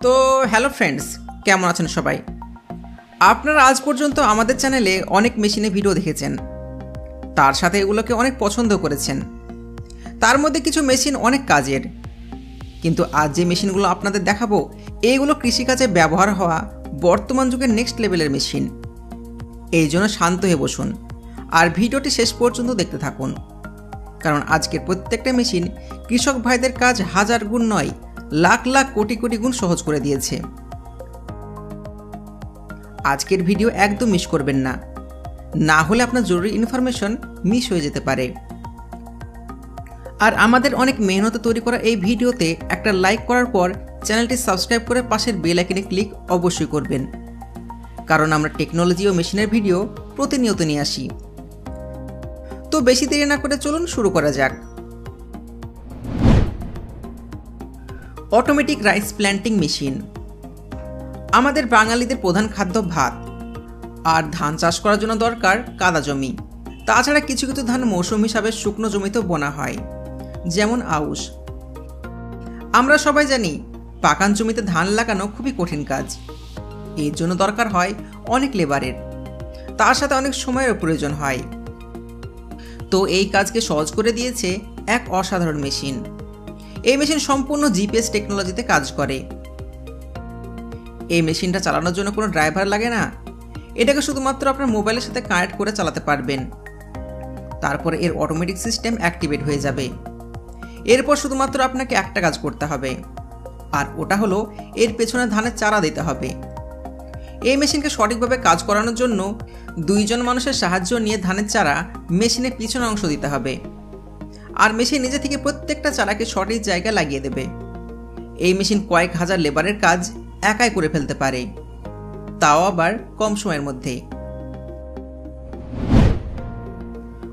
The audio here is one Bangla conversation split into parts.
তো হ্যালো ফ্রেন্ডস, কেমন আছেন সবাই? আপনারা আজ পর্যন্ত আমাদের চ্যানেলে অনেক মেশিনে ভিডিও দেখেছেন। তার সাথে এগুলোকে অনেক পছন্দ করেছেন। তার মধ্যে কিছু মেশিন অনেক কাজের। কিন্তু আজ যে মেশিনগুলো আপনাদের দেখাবো এইগুলো কৃষিকাজে ব্যবহার হওয়া বর্তমান যুগের নেক্সট লেভেলের মেশিন। এই জন্য শান্ত হয়ে বসুন আর ভিডিওটি শেষ পর্যন্ত দেখতে থাকুন। কারণ আজকের প্রত্যেকটা মেশিন কৃষক ভাইদের কাজ হাজার গুণ নয় লাখ লাখ কোটি কোটি গুণ সহজ করে দিয়েছে। আজকের ভিডিও একদম মিস করবেন না। না হলে আপনার জরুরি ইনফরমেশন মিস হয়ে যেতে পারে। আর আমাদের অনেক মেহনতে তৈরি করা এই ভিডিওতে একটা লাইক করার পর চ্যানেলটি সাবস্ক্রাইব করে পাশের বেল আইকনে ক্লিক অবশ্যই করবেন। কারণ আমরা টেকনোলজি ও মেশিনের ভিডিও প্রতিনিয়ত নিয়ে আসি। তো বেশি দেরি না করে চলুন শুরু করা যাক। Automatic rice planting machine. আমাদের বাঙালিদের প্রধান খাদ্য ভাত। আর ধান চাষ করার জন্য দরকার কাদা জমি। তাছাড়া কিছু কিছু ধান মৌসুম হিসাবে শুকনো জমিতেও বোনা হয়। যেমন আউশ। আমরা সবাই জানি পাকান জমিতে ধান লাগানো খুবই কঠিন কাজ। এর জন্য দরকার হয় অনেক লেবারের। তার সাথে অনেক সময়ের প্রয়োজন হয়। তো এই কাজকে সহজ করে দিয়েছে এক অসাধারণ মেশিন। এই মেশিন সম্পূর্ণ জিপিএস টেকনোলজিতে কাজ করে। এই মেশিনটা চালানোর জন্য কোনো ড্রাইভার লাগে না। এটাকে শুধুমাত্র আপনার মোবাইলের সাথে কানেক্ট করে চালাতে পারবেন। তারপর এর অটোমেটিক সিস্টেম অ্যাক্টিভেট হয়ে যাবে। এরপর শুধুমাত্র আপনাকে একটা কাজ করতে হবে। আর ওটা হলো এর পেছনে ধানের চারা দিতে হবে। এই মেশিনকে সঠিকভাবে কাজ করানোর জন্য দুইজন মানুষের সাহায্য নিয়ে ধানের চারা মেশিনের পিছনে অংশ দিতে হবে। আর মেশিন নিজে থেকে প্রত্যেকটা চারাকে সঠিক জায়গায় লাগিয়ে দেবে। এই মেশিন কয়েক হাজার লেবারের কাজ একাই করে ফেলতে পারে। তাও আবার কম সময়ের মধ্যে।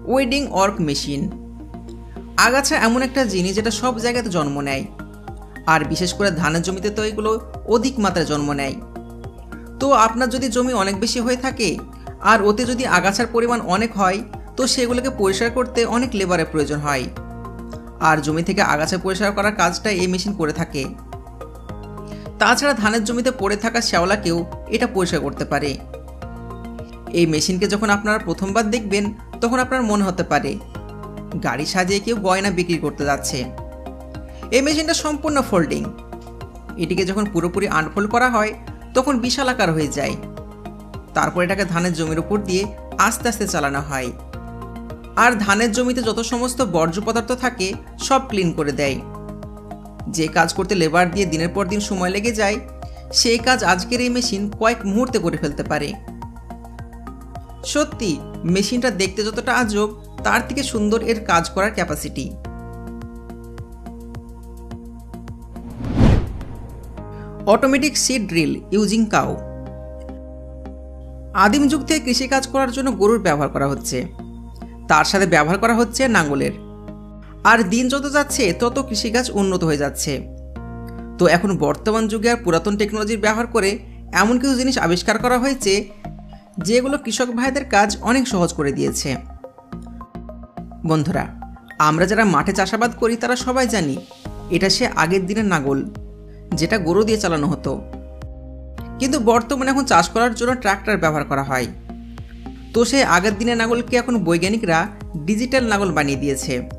ওয়েডিং অর্ক মেশিন। আগাছা এমন একটা জিনিস যেটা সব জায়গাতে জন্ম নেয়। আর বিশেষ করে ধানের জমিতে তো এগুলো অধিক মাত্রায় জন্ম নেয়। তো আপনার যদি জমি অনেক বেশি হয়ে থাকে, আর ওতে যদি আগাছার পরিমাণ অনেক হয় তো সেগুলোকে পরিষ্কার করতে অনেক লেবারের প্রয়োজন হয়। আর জমি থেকে আগাছা পরিষ্কার করার কাজটা এই মেশিন করে থাকে। তাছাড়া ধানের জমিতে পড়ে থাকা শ্যাওলাকেও এটা পরিষ্কার করতে পারে। এই মেশিনকে যখন আপনারা প্রথমবার দেখবেন, তখন আপনার মনে হতে পারে, গাড়ি সাজিয়ে কেউ গয়না বিক্রি করতে যাচ্ছে। এই মেশিনটা সম্পূর্ণ ফোল্ডিং এটিকে যখন পুরোপুরি আনফোল্ড করা হয়, তখন বিশাল আকার হয়ে যায়। তারপর এটাকে ধানের জমির উপর দিয়ে আস্তে আস্তে চালানো হয়। আর ধানের জমিতে যত সমস্ত বর্জ্য পদার্থ থাকে, সব ক্লিন করে দেয়। যে কাজ করতে লেবার দিয়ে দিনের পর দিন সময় লেগে যায়, সেই কাজ আজকের এই মেশিন কয়েক মুহূর্তে করে ফেলতে পারে। সত্যি মেশিনটা দেখতে যতটা আজব, তার থেকে সুন্দর এর কাজ করার capacity automatic seed drill using cow আদিম যুগ থেকে কৃষিকাজ করার জন্য গরুর ব্যবহার করা হচ্ছে। তার সাথে ব্যবহার করা হচ্ছে নাঙ্গলের। আর দিন যত যাচ্ছে, তত কৃষিকাজ উন্নত হয়ে যাচ্ছে। তো এখন বর্তমান যুগে আর পুরাতন টেকনোলজির ব্যবহার করে এমন কিছু জিনিস আবিষ্কার করা হয়েছে, যেগুলো কৃষক ভাইদের কাজ অনেক সহজ করে দিয়েছে। বন্ধুরা, আমরা যারা মাঠে চাষাবাদ করি, তারা সবাই জানি, এটা সে আগের দিনের নাগল যেটা গরু দিয়ে চালানো হতো। কিন্তু বর্তমানে এখন চাষ করার জন্য ট্রাক্টর ব্যবহার করা হয়। তো সে আগের দিনের নাগলকে এখন বৈজ্ঞানিকরা ডিজিটাল নাগল বানিয়ে দিয়েছে।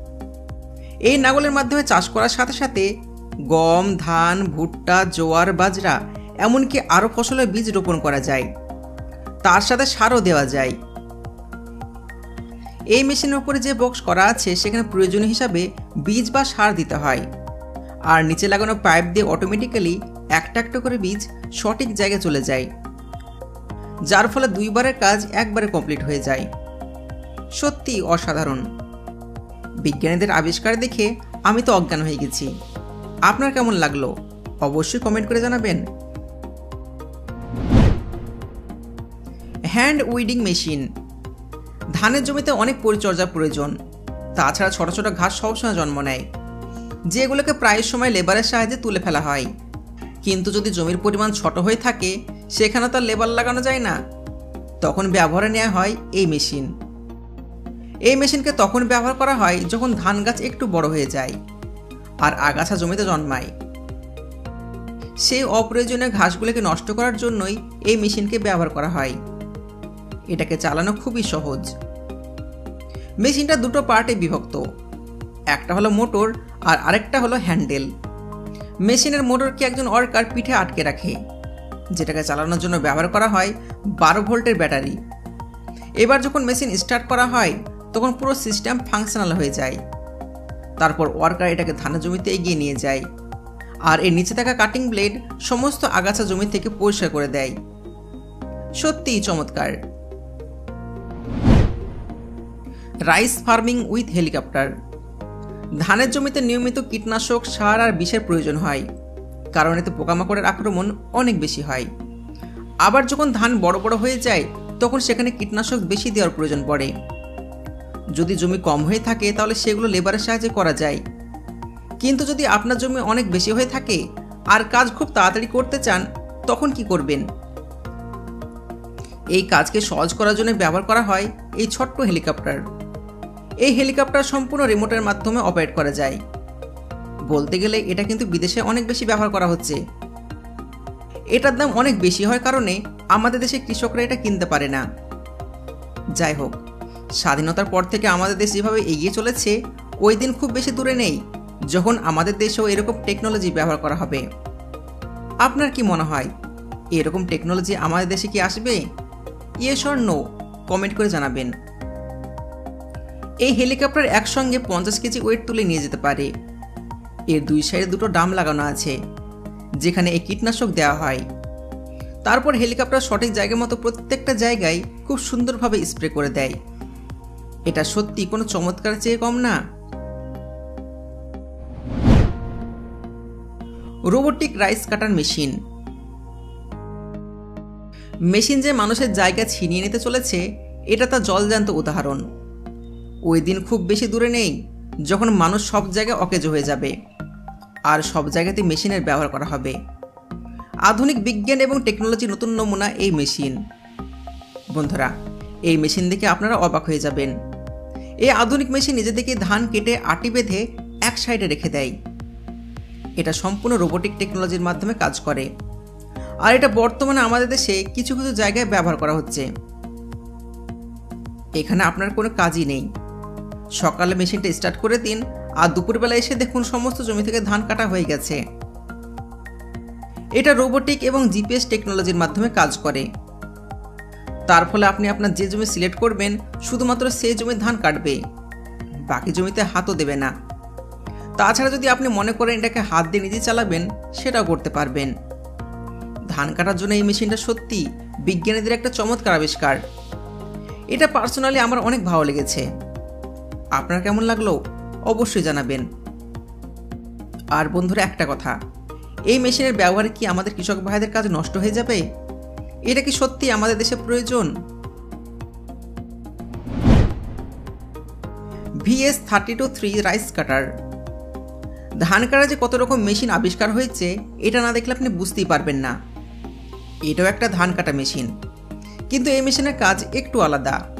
এই নাগলের মাধ্যমে চাষ করার সাথে সাথে গম, ধান, ভুট্টা, জোয়ার, বাজরা, এমনকি আরও ফসলের বীজ রোপণ করা যায়। তার সাথে সারও দেওয়া যায়। এই মেশিনের উপরে যে বক্স করা আছে, সেখানে প্রয়োজনীয় হিসাবে বীজ বা সার দিতে হয়। আর নিচে লাগানো পাইপ দিয়ে অটোমেটিক্যালি একটা একটা করে বীজ সঠিক জায়গায় চলে যায়। যার ফলে দুইবারের কাজ একবারে কমপ্লিট হয়ে যায়। সত্যি অসাধারণ। বিজ্ঞানীদের আবিষ্কার দেখে আমি তো অজ্ঞান হয়ে গেছি। আপনার কেমন লাগল? অবশ্যই কমেন্ট করে জানাবেন। Hand weeding machine. ধানের জমিতে অনেক পরিচর্যার প্রয়োজন। তাছাড়া ছোট ছোট ঘাস সবসময় জন্ম নেয়। যেগুলোকে প্রায় সময় লেবারের সাহায্যে তুলে ফেলা হয়। কিন্তু যদি জমির পরিমাণ ছোট হয়ে থাকে সেখানে তো লেবার লাগানো যায় না। তখন ব্যবহারে নেওয়া হয় এই মেশিন। এই মেশিনকে তখন ব্যবহার করা হয় যখন ধান গাছ একটু বড় হয়ে যায় আর আগাছা জমিতে জন্মায়। সেই অপ্রয়োজনীয় ঘাসগুলোকে নষ্ট করার জন্যই এই মেশিনকে ব্যবহার করা হয়। এটাকে চালানো খুবই সহজ। মেশিনটা দুটো পার্টে বিভক্ত। একটা হলো মোটর আর আরেকটা হলো হ্যান্ডেল। মেশিনের মোটরকে একজন ওয়ার্কার পিঠে আটকে রাখে। যেটাকে চালানোর জন্য ব্যবহার করা হয়, বারো ভোল্টের ব্যাটারি। এবার যখন মেশিন স্টার্ট করা হয়, তখন পুরো সিস্টেম ফাংশনাল হয়ে যায়। তারপর ওয়ার্কার এটাকে ধানের জমিতে এগিয়ে নিয়ে যায়। আর এর নিচে থাকা কাটিং ব্লেড সমস্ত আগাছা জমি থেকে পরিষ্কার করে দেয়। সত্যিই চমৎকার। Rice farming with helicopter. ধানের জমিতে নিয়মিত কীটনাশক সার আর বিষের প্রয়োজন হয়। কারণ এতে পোকামাকড়ের আক্রমণ অনেক বেশি হয়। আবার যখন ধান বড় বড় হয়ে যায়, তখন সেখানে কীটনাশক বেশি দেওয়ার প্রয়োজন পড়ে। যদি জমি কম হয়ে থাকে, তাহলে সেগুলো লেবারের সাহায্যে করা যায়। কিন্তু যদি আপনার জমি অনেক বেশি হয়ে থাকে আর কাজ খুব তাড়াতাড়ি করতে চান, তখন কি করবেন? এই কাজকে সহজ করার জন্য ব্যবহার করা হয় এই ছোট্ট হেলিকপ্টার। এই হেলিকপ্টার সম্পূর্ণ রিমোটের মাধ্যমে অপারেট করা যায়। বলতে গেলে এটা কিন্তু বিদেশে অনেক বেশি ব্যবহার করা হচ্ছে। এটার দাম অনেক বেশি হয় কারণে আমাদের দেশে কৃষকরা এটা কিনতে পারে না। যাই হোক, স্বাধীনতার পর থেকে আমাদের দেশ যেভাবে এগিয়ে চলেছে, ওই দিন খুব বেশি দূরে নেই, যখন আমাদের দেশেও এরকম টেকনোলজি ব্যবহার করা হবে। আপনার কি মনে হয়, এরকম টেকনোলজি আমাদের দেশে কি আসবে? ইয়েস অর নো কমেন্ট করে জানাবেন। এই হেলিকপ্টার একসঙ্গে পঞ্চাশ কেজি ওয়েট তুলে নিয়ে যেতে পারে। এর দুই সাইডে দুটো ডাম লাগানো আছে, যেখানে এই কীটনাশক দেওয়া হয়। তারপর হেলিকপ্টার সঠিক জায়গার মতো প্রত্যেকটা জায়গায় খুব সুন্দরভাবে স্প্রে করে দেয়। এটা সত্যি কোনো চমৎকার চেয়ে কম না। Robotic rice cutter machine. Machine যে মানুষের জায়গা ছিনিয়ে নিতে চলেছে, এটা তার জলজান্ত উদাহরণ। ওই দিন খুব বেশি দূরে নেই। যখন মানুষ সব জায়গায় অকেজ হয়ে যাবে, আর সব জায়গাতে মেশিনের ব্যবহার করা হবে। আধুনিক বিজ্ঞান এবং টেকনোলজির নতুন নমুনা এই মেশিন। বন্ধুরা, এই মেশিন দেখে আপনারা অবাক হয়ে যাবেন। এই আধুনিক মেশিন নিজে থেকে ধান কেটে আটি বেঁধে এক সাইডে রেখে দেয়। এটা সম্পূর্ণ রোবোটিক টেকনোলজির মাধ্যমে কাজ করে। আর এটা বর্তমানে আমাদের দেশে কিছু কিছু জায়গায় ব্যবহার করা হচ্ছে। এখানে আপনার কোনো কাজই নেই। সকালে মেশিনটা স্টার্ট করে দিন আর দুপুরবেলা এসে দেখুন সমস্ত জমি থেকে ধান কাটা হয়ে গেছে। এটা রোবোটিক এবং জিপিএস টেকনোলজির মাধ্যমে কাজ করে। তার ফলে আপনি আপনার যে জমি সিলেক্ট করবেন, শুধুমাত্র সেই জমি ধান কাটবে। বাকি জমিতে হাতও দেবে না। তাছাড়া যদি আপনি মনে করেন এটাকে হাত দিয়ে নিজে চালাবেন, সেটাও করতে পারবেন। ধান কাটার জন্য এই মেশিনটা সত্যি বিজ্ঞানীদের একটা চমৎকার আবিষ্কার। এটা পার্সোনালি আমার অনেক ভালো লেগেছে। আপনার কেমন লাগল অবশ্যই জানাবেন। আর বন্ধুরা, একটা কথা, এই মেশিনের ব্যবহারে কি আমাদের কৃষক ভাইদের কাজ নষ্ট হয়ে যাবে? এটা কি সত্যি আমাদের দেশে প্রয়োজন? VS thirty two three rice cutter. ধান কাটা যে কত রকম মেশিন আবিষ্কার হয়েছে, এটা না দেখলে আপনি বুঝতেই পারবেন না। এটাও একটা ধান কাটা মেশিন। কিন্তু এই মেশিনের কাজ একটু আলাদা।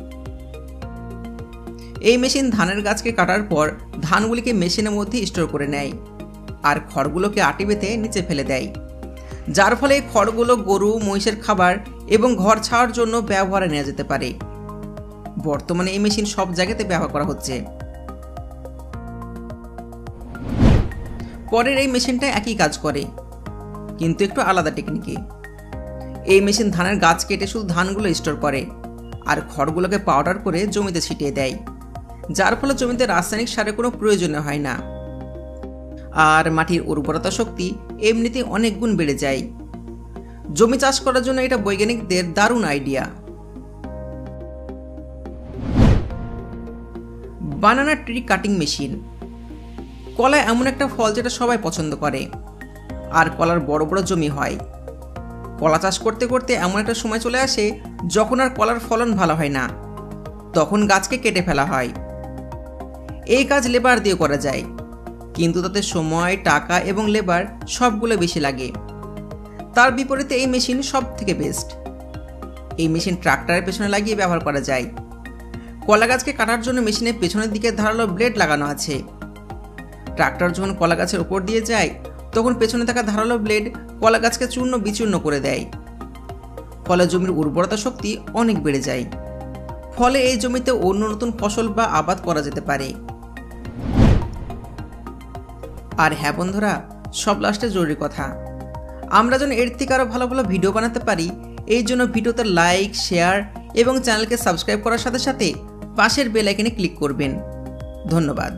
এই মেশিন ধানের গাছকে কাটার পর ধানগুলিকে মেশিনের মধ্যে স্টোর করে নেয় আর খড়গুলোকে আটি বেঁধে নিচে ফেলে দেয়। যার ফলে খড়গুলো গরু, মহিষের খাবার এবং ঘর ছাওয়ার জন্য ব্যবহারে নেওয়া যেতে পারে। বর্তমানে এই মেশিন সব জায়গাতে ব্যবহার করা হচ্ছে। পরের এই মেশিনটা একই কাজ করে, কিন্তু একটু আলাদা টেকনিকে। এই মেশিন ধানের গাছ কেটে শুধু ধানগুলো স্টোর করে, আর খড়গুলোকে পাউডার করে জমিতে ছিটিয়ে দেয়। যার ফলে জমিতে রাসায়নিক সারের কোনো প্রয়োজন হয় না। আর মাটির উর্বরতা শক্তি এমনিতে অনেক গুণ বেড়ে যায়। জমি চাষ করার জন্য এটা বৈজ্ঞানিকদের দারুণ idea. Banana tree cutting machine. কলা এমন একটা ফল যেটা সবাই পছন্দ করে। আর কলার বড় বড় জমি হয়। কলা চাষ করতে করতে এমন একটা সময় চলে আসে যখন আর কলার ফলন ভালো হয় না। তখন গাছকে কেটে ফেলা হয়। এই কাজ লেবার দিয়ে করা যায়। কিন্তু তাতে সময়, টাকা এবং লেবার সবগুলো বেশি লাগে। তার বিপরীতে এই মেশিন সব থেকে বেস্ট এই মেশিন ট্রাক্টরের পেছনে লাগিয়ে ব্যবহার করা যায়। কলা গাছকে কাটার জন্য মেশিনের পেছনের দিকে ধারালো ব্লেড লাগানো আছে। ট্রাক্টর যখন কলা গাছের ওপর দিয়ে যায়, তখন পেছনে থাকা ধারালো ব্লেড কলা গাছকে চূর্ণ বিচূর্ণ করে দেয়। ফলে জমির উর্বরতা শক্তি অনেক বেড়ে যায়। ফলে এই জমিতে অন্য নতুন ফসল বা আবাদ করা যেতে পারে। আর হ্যাঁ বন্ধুরা, সব লাস্টে জরুরি কথা। আমরা যেন এর থেকে আরও ভালো ভালো ভিডিও বানাতে পারি, এই জন্য ভিডিওতে লাইক শেয়ার এবং চ্যানেলকে সাবস্ক্রাইব করার সাথে সাথে পাশের বেল আইকনে ক্লিক করবেন। ধন্যবাদ।